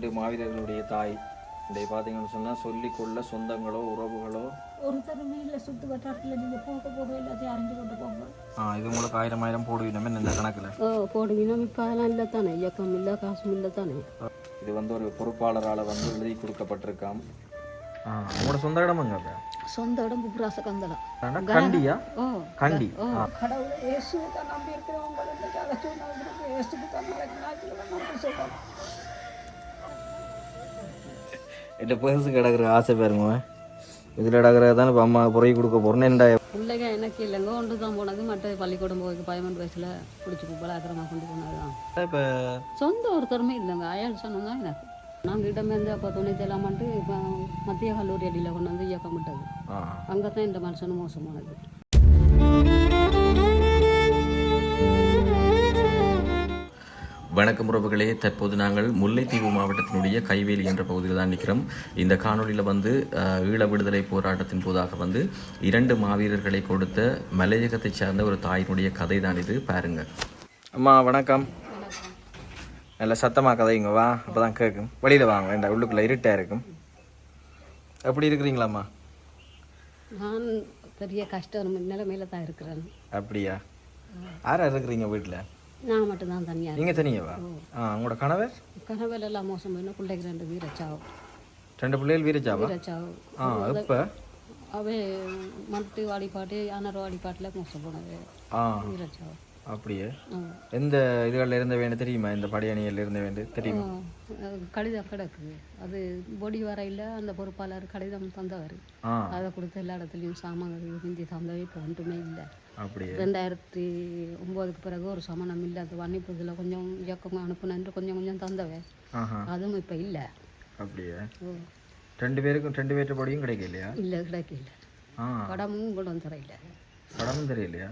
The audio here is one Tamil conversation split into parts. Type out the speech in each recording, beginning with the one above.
ரெண்டு மாவீரர்களுடைய தாய். இதை பார்த்தீங்கன்னு சொன்னால் சொல்லிக்கொள்ள சொந்தங்களோ உறவுகளோ. ஒருத்தருமே இல்லை சுற்று வட்டாரத்தில் நீங்கள் போக போக எல்லாத்தையும் அறிஞ்சு கொண்டு போங்க. ஆ இது உங்களுக்கு ஆயிரம் ஆயிரம் போடுவீனமே இந்த கணக்கில். ஓ போடுவீங்கன்னா இப்போ அதெல்லாம் இல்லை தானே? இயக்கம் இல்லை காசும் இல்லை தானே? இது வந்து ஒரு பொறுப்பாளரால் வந்து எழுதி கொடுக்கப்பட்டிருக்காம். ஆ உங்களோட சொந்த இடமுங்க அது? சொந்த இடம் புப்புராச அதாண்டா கண்டியா? ஓ கண்டி. ஓ. கடவுளை இயேசுவை தான் நம்பி இருக்கிறவங்க இயேசுக்கு தான் நாளைக்கு என்கிட்ட பெருசு கிடக்குற ஆசை பாருங்க இதில் கிடக்குறது தான் இப்போ அம்மா புறகி கொடுக்க போகிறேன்னு என்னடா பிள்ளைங்க எனக்கு இல்லைங்க ஒன்று தான் போனது. மற்ற பள்ளிக்கூடம் போய் பதிமூணு வயசில் பிடிச்சி கும்பலாக்கிரமாக கொண்டு போனது தான் இப்போ சொந்த ஒருத்தருமே இல்லைங்க. அயல் சொன்னது தான் எனக்கு நாங்கள் இடமேருந்து அப்போ துணைத்து இல்லாமட்டு இப்போ மத்திய கல்லூரி அடியில் கொண்டு வந்து இயக்கம் விட்டது. அங்கே தான் இந்த மனுஷனும் மோசமானது. வணக்கம் உறவுகளே. தற்போது நாங்கள் முல்லைத்தீவு மாவட்டத்தினுடைய கைவேலி என்ற பகுதியில் தான் நிற்கிறோம். இந்த காணொளியில் வந்து ஈழ விடுதலை போராட்டத்தின் போதாக வந்து இரண்டு மாவீரர்களை கொடுத்த மலையகத்தைச் சார்ந்த ஒரு தாயினுடைய கதை தான் இது. பாருங்க. அம்மா வணக்கம். நல்ல சத்தமாக கதைங்க வா. அப்போ தான் கேட்கும் வெளியில் வாங்க. இந்த உள்ளுக்குள்ளே இருட்டாக இருக்கும். எப்படி இருக்கிறீங்களாம்மா? நான் பெரிய கஷ்டம். நிலைமையில தான் இருக்கிறேன். அப்படியா? யாரா இருக்கிறீங்க வீட்டில் நான் மட்டும்தான் தனியாக நீங்கள் தனியவா? ஆ உங்களோட கணவர்? கனவில் எல்லாம் மோசம் போயினா பிள்ளைக்கு ரெண்டு வீரச்சாவு. ரெண்டு பிள்ளைகள் வீரச்சாவா? வீரச்சாவு. ஆ இப்போ அவே மட்டு வாடிப்பாட்டு யானர் வாடிப்பாட்டில் மோசம் போனது. ஆ. வீரச்சாவு. அப்படியே. எந்த இதுகளில் இருந்த வேண்டு தெரியுமா? இந்த படையணியில் இருந்த வேண்டு தெரியுமா? கடிதம் கிடக்குது அது பொடி வரையில் அந்த பொறுப்பாளர் கடிதம் தந்தவர். அதை கொடுத்து எல்லா இடத்துலையும் சாமான் ஹிந்தி தந்தவே இப்போ ஒன்றுமே இல்லை. ரெண்டாயிரத்தி ஒம்போதுக்கு பிறகு ஒரு சமணம் இல்லை அது வன்னிப்பதில் கொஞ்சம் இயக்கம் அனுப்புனன்று கொஞ்சம் கொஞ்சம் தந்தவன் அதுவும் இப்போ இல்லை. அப்படியே? ரெண்டு பேருக்கும் ரெண்டு பேர்ட்ட படியும் கிடைக்கலையா? இல்லை கிடைக்கல. படமும் வந்து தரையில. படமும் தெரியலையா?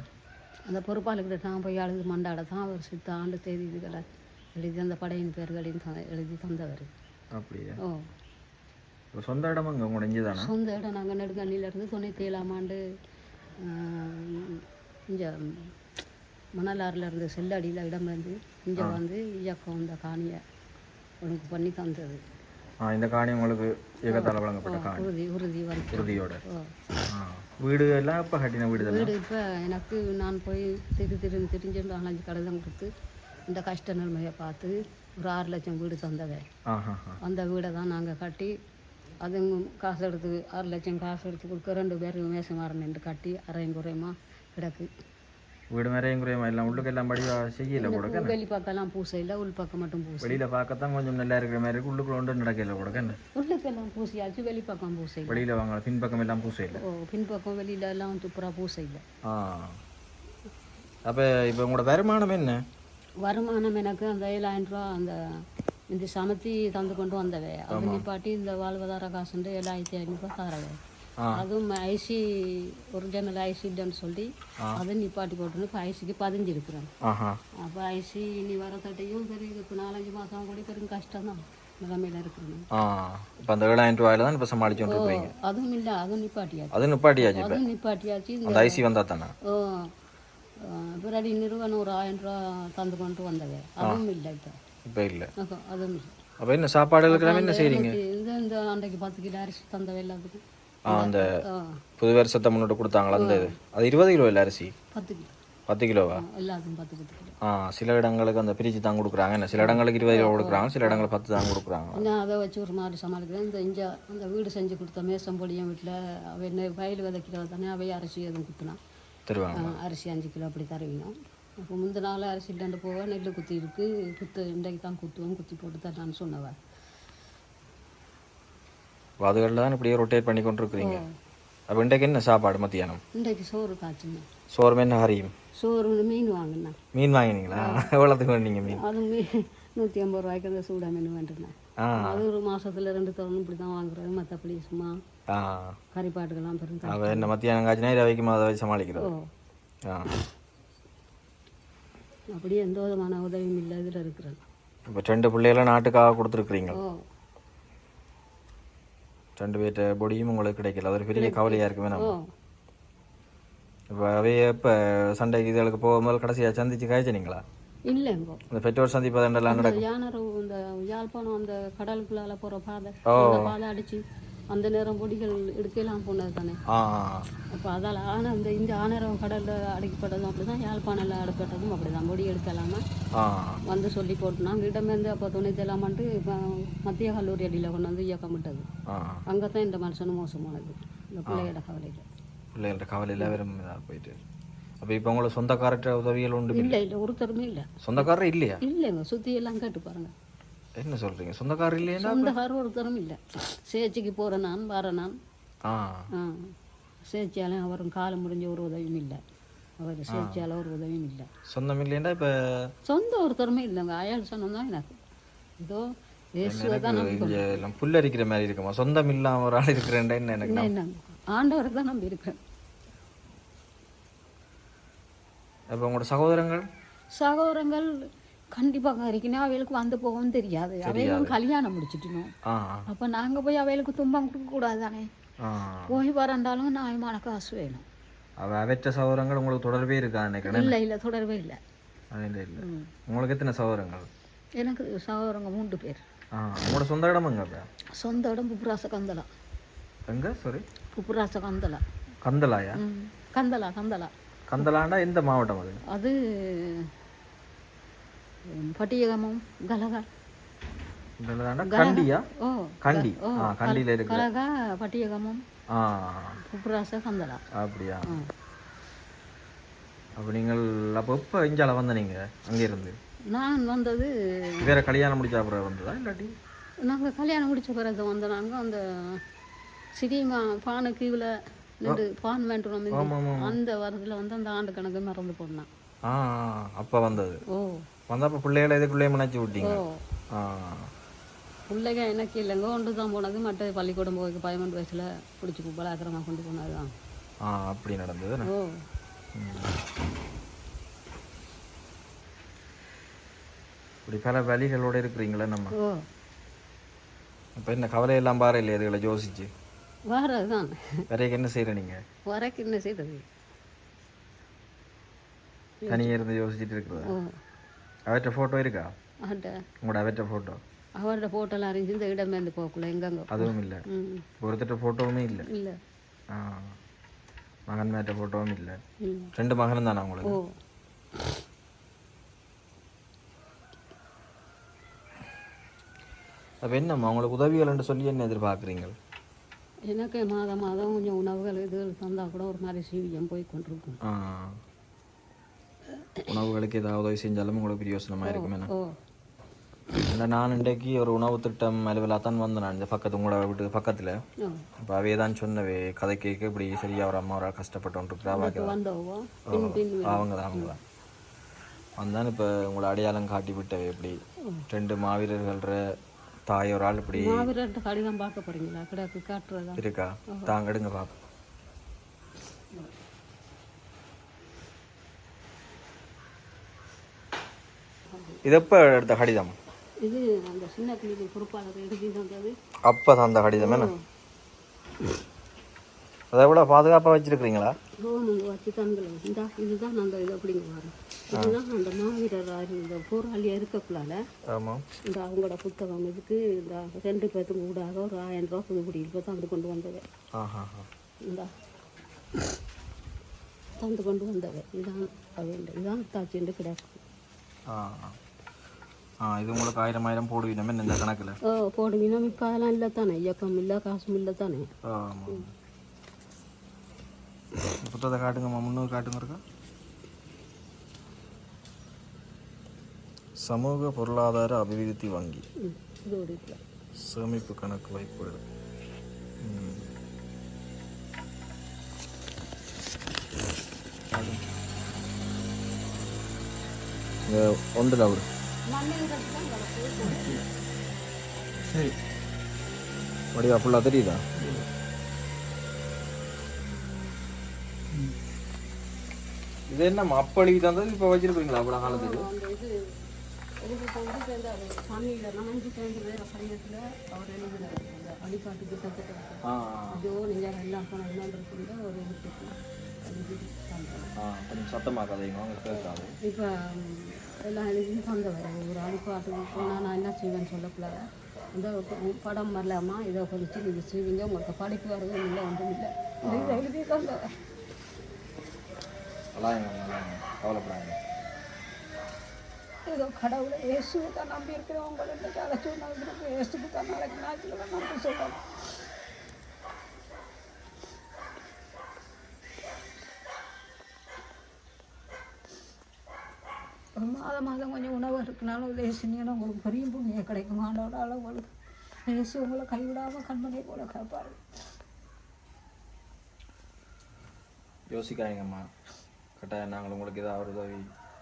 அந்த பொறுப்பாளர்கிட்ட நான் போய் அழுது மண்டாட தான் அவர் சித்த ஆண்டு தேதி இதுகளை எழுதி அந்த படையின் பேர்களையும் எழுதி தந்தவர். அப்படியே? ஓ. சொந்த இடமுங்க உங்களோட இங்கே தானா? சொந்த இடம் நாங்கள் நெடுங்கண்ணிலேருந்து தொண்ணூற்றி ஏழாம் ஆண்டு இங்கே மணலாறில் இருந்து செல்லடியில் இடம் வந்து இங்கே வந்து இயக்கம் இந்த காணியை உனக்கு பண்ணி தந்தது. இந்த காணி உங்களுக்கு ஏகத்தால் வழங்கப்பட்ட காணி. உறுதி உறுதி வந்து உறுதியோட. வீடு எல்லாம் இப்போ கட்டின வீடு வீடு இப்போ எனக்கு நான் போய் திரு திரு திரிஞ்சு நாலஞ்சு கடிதம் கொடுத்து இந்த கஷ்ட நிலைமையை பார்த்து ஒரு ஆறு லட்சம் வீடு ஆ அந்த வீடை தான் நாங்கள் கட்டி அதுங்க காசு எடுத்து ஆறு லட்சம் காசு எடுத்து கொடுக்க ரெண்டு பேரும் மேசமாரன் நின்று கட்டி அரையும் குறையுமா? கிடக்கு. வீடு மேரையும் குறையுமா எல்லாம் உள்ளுக்கு எல்லாம் படிவா செய்யல கூட வெளி பக்கம்லாம் பூசை இல்லை உள் பக்கம் மட்டும் பூசை வெளியில பார்க்கத்தான் கொஞ்சம் நல்லா இருக்கிற மாதிரி இருக்கு. உள்ளுக்குள்ள ஒன்றும் நடக்கல கூட உள்ளுக்கெல்லாம் பூசையாச்சு வெளி பக்கம் பூசை வெளியில வாங்க பின்பக்கம் எல்லாம் பூசை இல்லை ஓ பின்பக்கம் வெளியில எல்லாம் துப்புரா பூசை இல்லை ஆ. அப்போ இப்போ உங்களோட வருமானம் என்ன? வருமானம் எனக்கு அந்த ஏழாயிரம் ரூபா அந்த இந்த சமத்தி தந்து கொண்டு வந்தவே. அது நிப்பாட்டி இந்த வாழ்வாதார காசுண்டு ஏழாயிரத்தி ஐநூறுரூவா தரவே. அதுவும் ஐசி ஒரிஜினல் ஐசி இல்லைன்னு சொல்லி அது நிப்பாட்டி போட்டுன்னு இப்போ ஐசிக்கு பதிஞ்சிருக்கிறேன் அப்போ ஐசி இனி வர தட்டையும் சரி இப்போ நாலஞ்சு மாதம் கூட பெரும் கஷ்டம் தான் நிலைமையில இருக்கிறேன் இப்போ அந்த ஏழாயிரம் ரூபாயில தான் இப்போ சமாளிச்சுட்டு இருப்பீங்க அதுவும் இல்லை அதுவும் நிப்பாட்டியாச்சு. அது நிப்பாட்டியாச்சு அதுவும் நிப்பாட்டியாச்சு அந்த ஐசி வந்தா தானே? ஓ, பிறகு நிறுவனம் ஒரு ஆயிரம் ரூபா தந்து கொண்டு வந்தவே அதுவும் இல்லை இப்போ. இப்போ இல்லை. அதுவும் இல்லை. அப்போ என்ன சாப்பாடு இருக்கிறவங்க என்ன செய்றீங்க? இந்த அன்றைக்கு பத்து கிலோ அரிசி தந்தவை எல்லாத்துக்கும். அந்த புது வருஷத்தை முன்னிட்டு கொடுத்தாங்களா அந்த இது? அது இருபது கிலோ இல்லை அரிசி? பத்து கிலோ. பத்து கிலோவா? ஆ சில இடங்களுக்கு அந்த பிரித்து தான் கொடுக்குறாங்க. என்ன சில இடங்களுக்கு இருபது கிலோ கொடுக்குறாங்க சில இடங்களுக்கு பத்து தான் கொடுக்குறாங்க. நான் அதை வச்சு ஒரு மாதிரி சமாளிக்கிறேன். இந்த இஞ்ச அந்த வீடு செஞ்சு கொடுத்த மேசம்பொடியும் வீட்டில் அவ என்ன வயல் விதைக்கிறவ தானே அவைய அரிசி எதுவும் குத்துனான் தருவாங்க அரிசி அஞ்சு கிலோ அப்படி தருவீங்க அப்போ முந்தின நாள் அரிசி இல்லாண்டு போக நெல் குத்தி இருக்கு. குத்து இன்றைக்கு தான் குத்துவோம். குத்தி போட்டு தரலான்னு சொன்னவ. அதுகளில் தான் இப்படியே ரொட்டேட் பண்ணி கொண்டு இருக்கிறீங்க அப்போ இன்றைக்கு என்ன சாப்பாடு மத்தியானம்? இன்றைக்கு சோறு காய்ச்சுங்க. சோறு என்ன ஹரியும் சோறு மீன் வாங்கினேன். மீன் வாங்கினீங்களா? எவ்வளோத்துக்கு வந்தீங்க மீன்? அது மீ நூற்றி ஐம்பது ரூபாய்க்கு அந்த சூடா மீன் வேண்டுனேன் அது ஒரு மாசத்துல ரெண்டு தவணை இப்படி தான் வாங்குறது. மற்றபடி சும்மா ஆ. கறிப்பாட்டுக்கெல்லாம் பெரும் அப்போ என்ன மத்தியானம் காய்ச்சினா இதை வைக்கும் அதை வச்சு ஆ. அப்படியே எந்த விதமான உதவியும் இல்லை இதில் இருக்கிறேன் இப்போ ரெண்டு பிள்ளைகளும் நாட்டுக்காக கொடுத்துருக்குறீங்க. ரெண்டு பேர்ட்ட பொடியும் உங்களுக்கு கிடைக்கல. அது ஒரு பெரிய கவலையாக இருக்குமே நம்ம. இப்போ அவைய இப்போ சண்டைக்கு இதுகளுக்கு போகும்போது கடைசியாக சந்திச்சு காய்ச்சினீங்களா? இல்லைங்கோ இந்த பெற்றோர் சந்திப்பு அதெல்லாம் அந்த நடக்கும் யானரு இந்த யாழ்ப்பாணம் அந்த கடலுக்குள்ளால போற பாதை பாதை அடிச்சு. அந்த நேரம் பொடிகள் எடுக்கலாம் போனது தானே அப்போ அதால் ஆன இந்த இந்த ஆனரம் கடலில் அடைக்கப்பட்டதும் அப்படி தான் யாழ்ப்பாணில் அடைப்பட்டதும் அப்படி தான் பொடி எடுக்கலாமா வந்து சொல்லி போட்டு நாங்கள் இடமேருந்து அப்போ துணைத்து இல்லாமன்ட்டு இப்போ மத்திய கல்லூரி அடியில் கொண்டு வந்து இயக்கம் விட்டது. அங்கே தான் இந்த மனுஷனும் மோசமானது. இந்த பிள்ளையோட கவலையில். பிள்ளைகள்ட்ட கவலையில் வெறும் இதாக போயிட்டு அப்போ இப்போ உங்களை சொந்தக்காரற்ற உதவிகள் உண்டு இல்லை இல்லை ஒருத்தருமே இல்லை. சொந்தக்காரர் இல்லையா? இல்லைங்க சுற்றி எல்லாம் கேட்டு பாருங்க. என்ன சொல்கிறீங்க சொந்தக்காரர் இல்லையா சொந்தக்காரர் ஒருத்தரும் இல்லை. சேர்ச்சிக்கு போகிறேன் நான் வரேன் நான். ஆ. சேர்ச்சியாலும் அவரும் காலம் முடிஞ்ச ஒரு உதவியும் இல்லை. அவர் சேர்ச்சியால் ஒரு உதவியும் இல்லை. சொந்தம் இல்லையா இப்போ சொந்த ஒருத்தருமே இல்லைங்க அயாள் சொந்தம் தான் எனக்கு. இதோ இங்கே எல்லாம் புல்லரிக்கிற மாதிரி இருக்குமா? சொந்தம் இல்லாமல் ஒரு ஆள் இருக்கிறேன்டா என்ன எனக்கு என்ன ஆண்டவரை தான் நம்பி இருக்கேன் அப்போ உங்களோட சகோதரங்கள்? சகோதரங்கள் கண்டிப்பாக இருக்கணும் அவைகளுக்கு வந்து போகவும் தெரியாது. அவைகளும் கல்யாணம் முடிச்சிட்டணும். அப்போ நாங்கள் போய் அவைகளுக்கு துன்பம் கொடுக்கக்கூடாது தானே போய் வரண்டாலும் நியாயமான காசு வேணும். அவ அவற்ற சகோதரங்கள் உங்களுக்கு தொடர்பே இருக்கா இல்லை இல்லை தொடரவே இல்லை. அது இல்லை இல்லை. உங்களுக்கு எத்தனை சகோதரங்கள் எனக்கு சகோதரங்க மூன்று பேர். உங்களோட சொந்த இடம் எங்க சொந்த இடம் புப்புராச கந்தலா எங்க? சாரி புப்புராச கந்தலா கந்தலாயா கந்தலா கந்தலா கந்தலாண்டா எந்த மாவட்டம் அது? அது பட்டியகமும் கலகா கந்தலாண்டா கண்டியா ஓ கண்டி ஓ ஆ கண்டியில் இருக்கு கலகா பட்டியகமும் ஆ புப்புராச கந்தலா அப்படியா ஆ அப்போ நீங்கள் அப்போ எப்போ இஞ்சால வந்த நீங்கள் அங்கேருந்து நான் வந்தது வேற கல்யாணம் முடிச்ச அப்புறம் வந்ததா இல்லாட்டி நாங்கள் கல்யாணம் முடிச்ச பிறகு வந்த நாங்கள் அந்த சினிமா பானை கீவில் நின்று பான் வேண்டும் அந்த வரதில் வந்து அந்த ஆண்டு கணக்கு மறந்து போனான் அப்போ வந்தது ஓ வந்தப்போ பிள்ளைகளை இதுக்குள்ளேயே முன்னாச்சி விட்டீங்க. ஆ. பிள்ளைங்க எனக்கு இல்லைங்க. ஒன்று தான் போனது. மற்ற பள்ளிக்கூடம் போய் பதினொன்று வயசில் பிடிச்சி பலாக்கிரமாக கொண்டு போனது தான் ஆ அப்படி நடந்தது ஓ. இப்படி பல வழிகளோட இருக்கிறீங்களே நம்ம. இப்போ என்ன கவலையெல்லாம் பாரு இல்லையா இதுகளை யோசிச்சு? வர்றது தான் வேறைக்கு என்ன செய்கிற நீங்கள் வரக்கு என்ன செய்தது தனியாக இருந்து யோசிச்சுட்டு இருக்கிறதா? அவற்ற ஃபோட்டோ இருக்கா அவர்கிட்ட உங்களோட அவற்ற ஃபோட்டோ அவர்கிட்ட போட்டெல்லாம் அறிஞ்சு இந்த இடமேந்து போகக்குள்ள எங்கெங்க அதுவும் இல்லை ம் ஒருத்தட்ட ஃபோட்டோவுமே இல்லை இல்லை ஆ மகன் மேட்ட ஃபோட்டோவும் இல்லை ம் ரெண்டு மகனும் தானே ஓ உங்களுக்கு அப்போ என்னம்மா உங்களுக்கு உதவிகள்னு சொல்லி என்ன எதிர்பார்க்குறீங்க எனக்கு மாதம் மாதம் கொஞ்சம் உணவுகள் இது தந்தால் கூட ஒரு மாதிரி சீவியம் போய் கொண்டிருக்கும் ஆ உணவுகளுக்கு ஏதாவது உதவி செஞ்சாலும் உங்களுக்கு பிரியோசனமாக இருக்கும் என்ன நான் இன்றைக்கு ஒரு உணவு திட்டம் அலுவலாக தான் வந்தேன் நான் இந்த பக்கத்து உங்களோட வீட்டுக்கு பக்கத்தில் ஓ அப்போ அவே தான் சொன்னவே கதை கேட்க இப்படி சரியா ஒரு அம்மா ஒரு கஷ்டப்பட்டு இப்போ வந்தவோ பின் பின் அவங்க தான் அவங்க தான் வந்தான் இப்போ உங்களை அடையாளம் காட்டி விட்டவே இப்படி ரெண்டு மாவீரர்கள்ற தாய் ஒரு ஆள் இப்படி கடிதம் பார்க்க போறீங்களா கிடக்கு காட்டுறதா இருக்கா தாங்க எடுங்க பார்ப்போம் இது எப்போ எடுத்த கடிதம்? இது அந்த சின்ன கிளிக்கு பொறுப்பாளர் எழுதி அப்போ தான் அந்த கடிதம் என்ன? அதை விட பாதுகாப்பாக வச்சிருக்கிறீங்களா? ரோமங்க வச்சு தங்களை இந்தா இதுதான் நாங்கள் இது அப்படிங்க வரோம் இதுதான் அந்த மாவீரர் இந்த போராளி இருக்கக்குள்ளால ஆமாம் இந்த அவங்களோட புத்தகம் இதுக்கு இந்த ரெண்டு பேர்த்துக்கு கூடாக ஒரு ஆயிரம் ரூபா புதுக்குடியில் போய் தந்து கொண்டு வந்தது. இந்த. தந்து கொண்டு வந்தது. இதான் அது இதான் தாச்சிண்டு கிடக்கு. ஆ ஆ இது உங்களுக்கு ஆயிரம் ஆயிரம் போடுவீங்க இந்த கணக்கில் ஓ போடுவீங்கன்னா இப்போ அதெல்லாம் இல்லை தானே இயக்கம் இல்லை காசும் இல்லை தானே ஆமாம் புத்தகத்தை காட்டுங்கம்மா முன்னூறு காட்டுங்க இருக்கா சமூக பொருளாதார அபிவிருத்தி வங்கி சேமிப்பு கணக்கு வைப்புகள் ஒன்றில் அவரு சரி. வடிவா ஃபுல்லாக தெரியுதா? இது என்ன அப்பளி தந்தது இப்போ வச்சிருக்கீங்களா அவ்வளோ காலத்துக்கு? சத்தமாக கதைங்க இப்போ எல்லாம் எழுதி தந்தவர் ஒரு அனுப்பாட்டுக்கு போனால் நான் என்ன செய்வேன்னு சொல்லக்கூடாது. இந்த படம் வரலாமா? இதை குறித்து நீங்கள் செய்வீங்க. உங்களுக்கு படிப்பு வரதும் இல்லை ஒன்றும் இல்லை. இதை எழுதி கவலைப்படாங்க ஏதோ கடவுளை இயேசுவை தான் நம்பி இருக்கிறவங்க ரெண்டு அழைச்சி இயேசுக்கு தான் நாளைக்கு ஞாயிற்றுக்கிழமை நம்பி சொல்லணும். ஒரு மாதம் மாதம் கொஞ்சம் உணவு இருக்குனாலும் லேசினியான உங்களுக்கு பெரிய புண்ணியம் கிடைக்கும். ஆண்டோட அளவுகளுக்கு இயேசு உங்களை கைவிடாமல் கண்மணி போல கேட்பாரு யோசிக்காதீங்கம்மா கட்டாயம் நாங்கள் உங்களுக்கு ஏதாவது ஒரு உதவி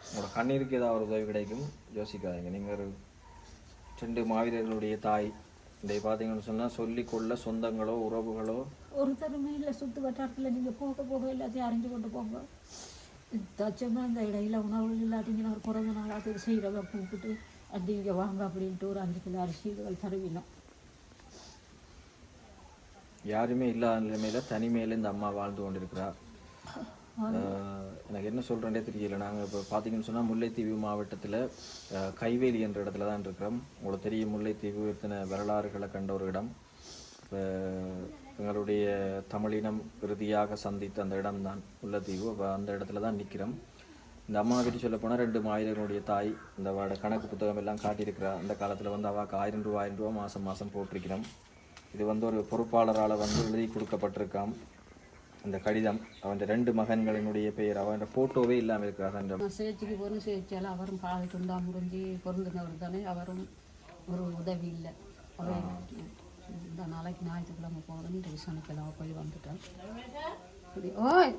உங்களோட கண்ணீருக்கு ஏதாவது ஒரு உதவி கிடைக்கும் யோசிக்காதீங்க. நீங்கள் ஒரு ரெண்டு மாவீரர்களுடைய தாய். இதை பார்த்தீங்கன்னு சொன்னால் சொல்லிக்கொள்ள சொந்தங்களோ உறவுகளோ ஒருத்தருமே இல்லை சுற்று வட்டாரத்தில் நீங்கள் போக போக எல்லாத்தையும் அறிஞ்சு கொண்டு போங்க. தச்சமாக இந்த இடையில உணவு இல்லாட்டிங்கன்னா ஒரு பிறந்த நாள் அது செய்கிறவ கூப்பிட்டு அது இங்கே வாங்க அப்படின்ட்டு ஒரு அஞ்சு கிலோ அரிசி இதுகள் தருவினோம். யாருமே இல்லாத நிலைமையில தனிமையில இந்த அம்மா வாழ்ந்து கொண்டிருக்கிறா. ஆஹ் எனக்கு என்ன சொல்கிறேன்னே தெரியல. நாங்கள் இப்போ பார்த்தீங்கன்னு சொன்னால் முல்லைத்தீவு மாவட்டத்தில் கைவேலி என்ற இடத்துல தான் இருக்கிறோம். உங்களுக்கு தெரியும் முல்லைத்தீவு இத்தனை வரலாறுகளை கண்ட ஒரு இடம். எங்களுடைய தமிழினம் இறுதியாக சந்தித்த அந்த இடம்தான் முல்லைத்தீவு அப்போ அந்த இடத்துல தான் நிற்கிறோம் இந்த அம்மா பற்றி சொல்ல போனால் ரெண்டு மாயிரங்களுடைய தாய் இந்த வாட கணக்கு புத்தகம் எல்லாம் காட்டியிருக்கிறா. அந்த காலத்தில் வந்து அவாக்கு ஆயிரம் ரூபா ஆயிரம் ரூபா மாதம் மாதம் போட்டிருக்கிறோம். இது வந்து ஒரு பொறுப்பாளரால் வந்து எழுதி கொடுக்கப்பட்டிருக்காம். இந்த கடிதம் அவன் ரெண்டு மகன்களினுடைய பெயர் அவன் ஃபோட்டோவே இல்லாமல் அந்த நான் சேர்ச்சிக்கு சேர்ச்சாலும் அவரும் துண்டா முடிஞ்சு பொருந்தினவர் தானே அவரும் ஒரு உதவி இல்லை. நாளைக்கு ஞாயிற்றுக்கிழமை போகிறேன்னு சனிக்கிழமை போய் வந்துட்டேன். ஓய்!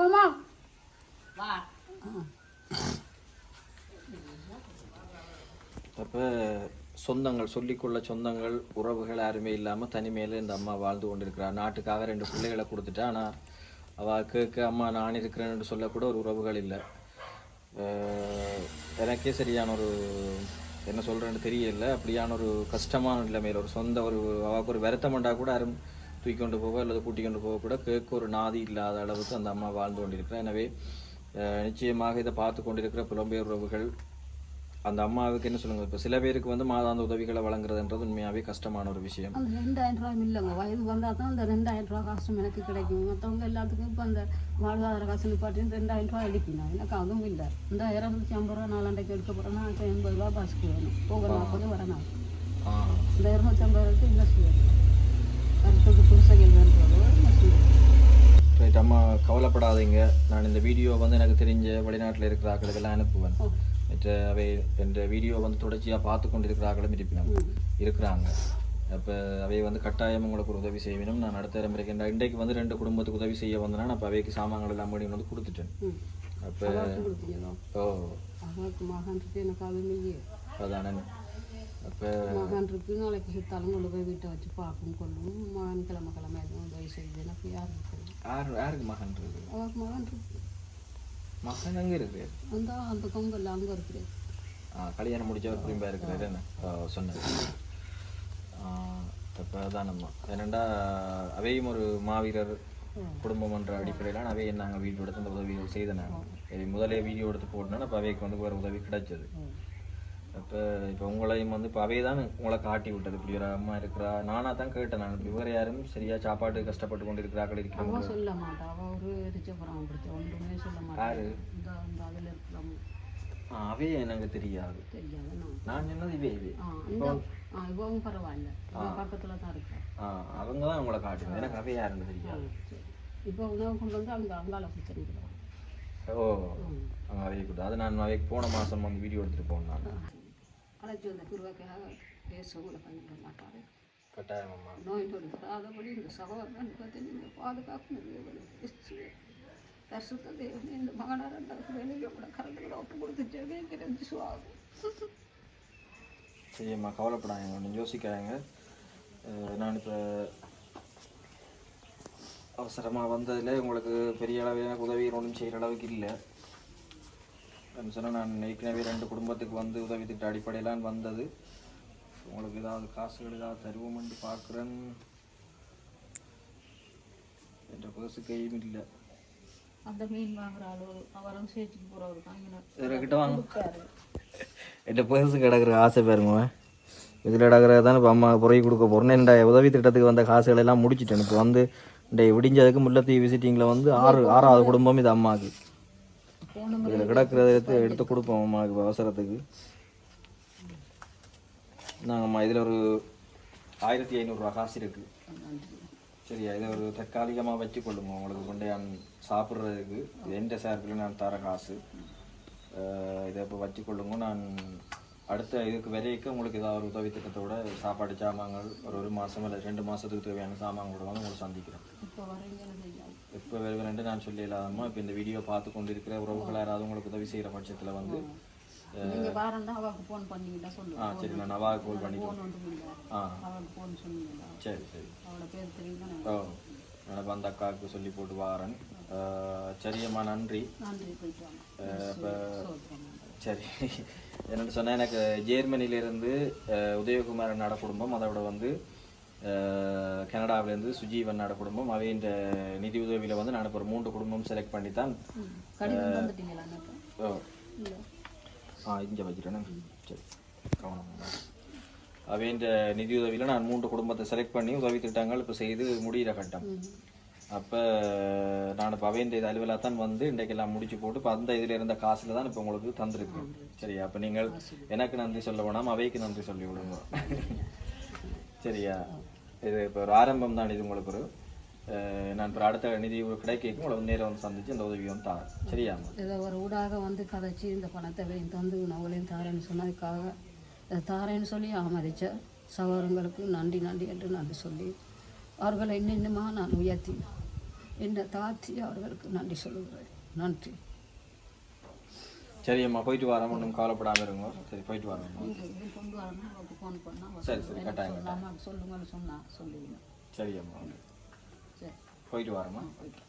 ஓமா! அப்போ சொந்தங்கள் சொல்லிக்கொள்ள சொந்தங்கள் உறவுகள் யாருமே இல்லாமல் தனிமையில் இந்த அம்மா வாழ்ந்து கொண்டிருக்கிறார். நாட்டுக்காக ரெண்டு பிள்ளைகளை கொடுத்துட்டா ஆனால் அவள் கேட்க அம்மா நான் இருக்கிறேன்னு சொல்லக்கூட ஒரு உறவுகள் இல்லை. எனக்கே சரியான ஒரு என்ன சொல்கிறேன்னு தெரியல. அப்படியான ஒரு கஷ்டமான நிலைமையில் ஒரு சொந்த ஒரு அவாவுக்கு ஒரு வருத்தமண்டா கூட யாரும் தூக்கி கொண்டு போக அல்லது கூட்டி கொண்டு போக கூட கேட்க ஒரு நாதி இல்லாத அளவுக்கு அந்த அம்மா வாழ்ந்து கொண்டிருக்கிறார். எனவே நிச்சயமாக இதை பார்த்து கொண்டிருக்கிற புலம்பெயர் உறவுகள் அந்த அம்மாவுக்கு என்ன சொல்லுங்க? இப்போ சில பேருக்கு வந்து மாதாந்த உதவிகளை வழங்குறதுன்றது உண்மையாகவே கஷ்டமான ஒரு விஷயம். அந்த ரெண்டாயிரம் ரூபாய் இல்லைங்க வயது வந்தால் தான் அந்த ரெண்டாயிரம் ரூபா காசும் எனக்கு கிடைக்கும். மற்றவங்க எல்லாத்துக்கும் இப்போ அந்த வாழ்வாதார காசு நிப்பாட்டின்னு ரெண்டாயிரம் ரூபாய் அடிக்கணும் எனக்கு அதுவும் இல்லை. இந்த இரநூத்தி ஐம்பது ரூபா நாலாண்டைக்கு எடுக்க போகிறேன்னா இப்போ எண்பது ரூபா பஸ்க்கு வேணும். போக நாற்பது வர நாற்பது. இந்த இரநூத்தி ஐம்பது ரூபாய்க்கு கருத்துக்கு புதுசைகள் வேணுறதோ என்ன செய்யணும் ரைட் அம்மா கவலைப்படாதீங்க. நான் இந்த வீடியோ வந்து எனக்கு தெரிஞ்ச வெளிநாட்டில் இருக்கிற ஆக்களுக்கெல்லாம் அனுப்புவேன். மற்ற அவை இந்த வீடியோ வந்து தொடர்ச்சியாக பார்த்து கொண்டு இருக்கிற ஆக்களும் இருப்பினும் இருக்கிறாங்க. அப்போ அவை வந்து கட்டாயம் உங்களுக்கு ஒரு உதவி செய்யணும் நான் அடுத்த தரம் இருக்கேன் இன்றைக்கு வந்து ரெண்டு குடும்பத்துக்கு உதவி செய்ய வந்தேன்னா நான் அப்போ அவைக்கு சாமான்கள் எல்லாம் பண்ணி வந்து கொடுத்துட்டேன். அப்போ ஓ. அதானே. அப்போ மகன் இருக்கு நாளைக்கு சுத்தாலும் கொண்டு போய் வீட்டை வச்சு பார்க்கும் கொள்ளும் மகன் கிழமை கிழமை எதுவும் உதவி செய்யுது எனக்கு யார் யாருக்கு மகன் இருக்கு அவருக்கு மகன் இருக்கு. மகன் அங்கே இருக்கு அந்த அந்த கொங்கல்ல அங்கே இருக்குது. ஆ, கல்யாணம் முடிச்சவர் திரும்ப இருக்கிறாரு என்ன? சொன்னது இப்போ அதானம்மா ஏனண்டா அவையும் ஒரு மாவீரர் குடும்பம் என்ற அடிப்படையில் அவை நாங்கள் வீடியோ எடுத்து அந்த உதவிகள் செய்தன. சரி முதலே வீடியோ எடுத்து போட்டோன்னா இப்போ அவைக்கு வந்து வேறு உதவி கிடைச்சது. அப்போ இப்போ உங்களையும் வந்து இப்போ அவை தான் உங்களை காட்டி விட்டது. இப்படி ஒரு அம்மா இருக்கிறா. நானாக தான் கேட்டேன் நான். இப்படி வேறு யாரும் சரியா சாப்பாட்டு கஷ்டப்பட்டு கொண்டு இருக்கிறார்கள் அவ இருக்கிறவங்க சொல்ல மாட்டா. அவ ஒரு ரிச்சபுரம் பிடிச்ச ஒன்றுமே சொல்ல மாட்டா. யாரு? இந்த அந்த அதில் அவையே எனக்கு தெரியாது. நான். சொன்னது இவே இவே இவவும் பரவாயில்ல. பக்கத்தில் தான் இருக்கா ஆ அவங்க தான் உங்களை காட்டுங்க எனக்கு அவை யாருன்னு தெரியாது. இப்போ உணவு கொண்டு வந்து அங்கே அங்கால கொடுத்துருக்குறான் ஓ அவங்க அவையை கொடுத்து அது நான் அவைக்கு போன மாதம் வந்து வீடியோ எடுத்துகிட்டு போனேன் நான். அழைச்சி வந்த குருவாக்காக பேசவங்களை பண்ணிக்க மாட்டாரு. கட்டாயம் நோய் நொடி வராதபடி இந்த சகோதரன் பார்த்து நீங்கள் பாதுகாக்கணும் பரிசுத்த தேவனே இந்த மகனார் ரெண்டாவது வெளியே கூட கரங்களை ஒப்பு கொடுத்து ஜெபிக்கிறது சுவாகும் சரிம்மா கவலைப்படாங்க ஒன்றும் யோசிக்காங்க நான் இப்போ அவசரமாக வந்ததில் உங்களுக்கு பெரிய அளவில் உதவி ஒன்றும் செய்கிற அளவுக்கு இல்லை. சொன்னால் நான் ஏற்கனவே ரெண்டு குடும்பத்துக்கு வந்து உதவி திட்ட அடிப்படையிலான் வந்தது. உங்களுக்கு ஏதாவது காசுகள் ஏதாவது தருவோம்னு பார்க்குறேன். என்ற பர்ஸு கையும் இல்லை. அந்த மீன் வாங்குற ஆளு அவரும் சேர்த்துக்கு போகிறவரு அங்கே கிட்ட வாங்க. என்கிட்ட பேர்ஸு கிடக்குற ஆசை பாருங்க இதில் கிடக்குறது தான் இப்போ அம்மா புறகி கொடுக்க போகிறேன் இந்த உதவி திட்டத்துக்கு வந்த காசுகளை எல்லாம் முடிச்சிட்டேன். இப்போ வந்து இந்த விடிஞ்சதுக்கு முல்லத்தீவு விசிட்டிங்கில் வந்து ஆறு ஆறாவது குடும்பம் இது அம்மாவுக்கு இதில் கிடக்கிறத எடுத்து எடுத்து கொடுப்போம் அம்மாவுக்கு அவசரத்துக்கு. நாங்கம்மா இதில் ஒரு ஆயிரத்தி ஐநூறுரூவா காசு இருக்குது சரியா? இதை ஒரு தற்காலிகமாக வச்சு கொள்ளுங்க. உங்களுக்கு கொண்டு நான் சாப்பிட்றதுக்கு இது எந்த சார்பில் நான் தர காசு இதை இப்போ வச்சு கொள்ளுங்க. நான் அடுத்த இதுக்கு வரைக்கும் உங்களுக்கு ஏதாவது ஒரு உதவி திட்டத்தோட சாப்பாடு சாமான்கள் ஒரு ஒரு மாதம் இல்லை ரெண்டு மாதத்துக்கு தேவையான சாமான்களோட வந்து உங்களை சந்திக்கிறேன் இப்போ வருவேன்ட்டு நான் சொல்லி இல்லாதம்மா இப்போ இந்த வீடியோ பார்த்து கொண்டு இருக்கிற உறவுகள் யாராவது உங்களுக்கு உதவி செய்கிற பட்சத்தில் வந்து நீங்கள் வாரண்டா அவளுக்கு ஃபோன் பண்ணிக்கிட்டா ஆ சரி நான் கால் ஃபோன் இல்லை. ஆ. அவளுக்கு ஃபோன் சொன்னீங்களா சரி சரி. அவளோட பேர் தெரியுமா? ஓ எனக்கு அந்த அக்காவுக்கு சொல்லி போட்டு வாரேன். சரியம்மா நன்றி. நன்றி போயிட்டு வாங்க. இப்போ சரி. என்னென்னு சொன்னால் எனக்கு ஜெர்மனிலேருந்து உதயகுமார் நட குடும்பம் அதோட வந்து அஹ், கனடாவிலேருந்து சுஜீவன் நட குடும்பம் அவையின் நிதி உதவியில் வந்து நான் இப்போ ஒரு மூன்று குடும்பம் செலக்ட் பண்ணி தான் ஆ இங்கே வச்சுட்டேனே. சரி. கவனம் அவையின் நிதி உதவியில் நான் மூன்று குடும்பத்தை செலக்ட் பண்ணி உதவி திட்டங்கள் இப்போ செய்து முடிகிற கட்டம். அப்போ நான் இப்போ அவையின் இது அலுவலாக தான் வந்து இன்றைக்கெல்லாம் முடிச்சு போட்டு இப்போ அந்த இதில் இருந்த காசில் தான் இப்போ உங்களுக்கு தந்திருக்கு. சரியா? அப்போ நீங்கள் எனக்கு நன்றி சொல்ல வேணாம் அவைக்கு நன்றி சொல்லி விடுங்க. சரியா? இது இப்போ ஒரு ஆரம்பம் தான் இது உங்களுக்கு ஒரு நான் இப்போ அடுத்த நிதி கிடைக்கும் உங்களை நேரம் வந்து சந்திச்சு இந்த உதவி வந்து தாரேன். சரியா? ஏதோ ஒரு ஊடாக வந்து கதைச்சி இந்த பணத்தை வெளியும் தந்து உணவுகளையும் தாரேன்னு சொன்னதுக்காக தாரேன்னு சொல்லி ஆமதிச்ச சகோதரங்களுக்கு நன்றி நன்றி என்று நன்றி சொல்லி அவர்களை இன்னும் இன்னுமா நான் உயர்த்தி என்னை தாழ்த்தி அவர்களுக்கு நன்றி சொல்லுகிறேன். நன்றி. சரி அம்மா போயிட்டு வரேன். ஒன்றும் கவலைப்படாமல் இருங்க. சரி போயிட்டு இது கொண்டு வரணும்? அவருக்கு ஃபோன் பண்ணால் சரி சரி கட்டாயம் சொல்லுங்கன்னு சொன்னா சொல்லுவீங்க. சரி அம்மா. சரி. போயிட்டு வரேம்மா. போயிட்டு.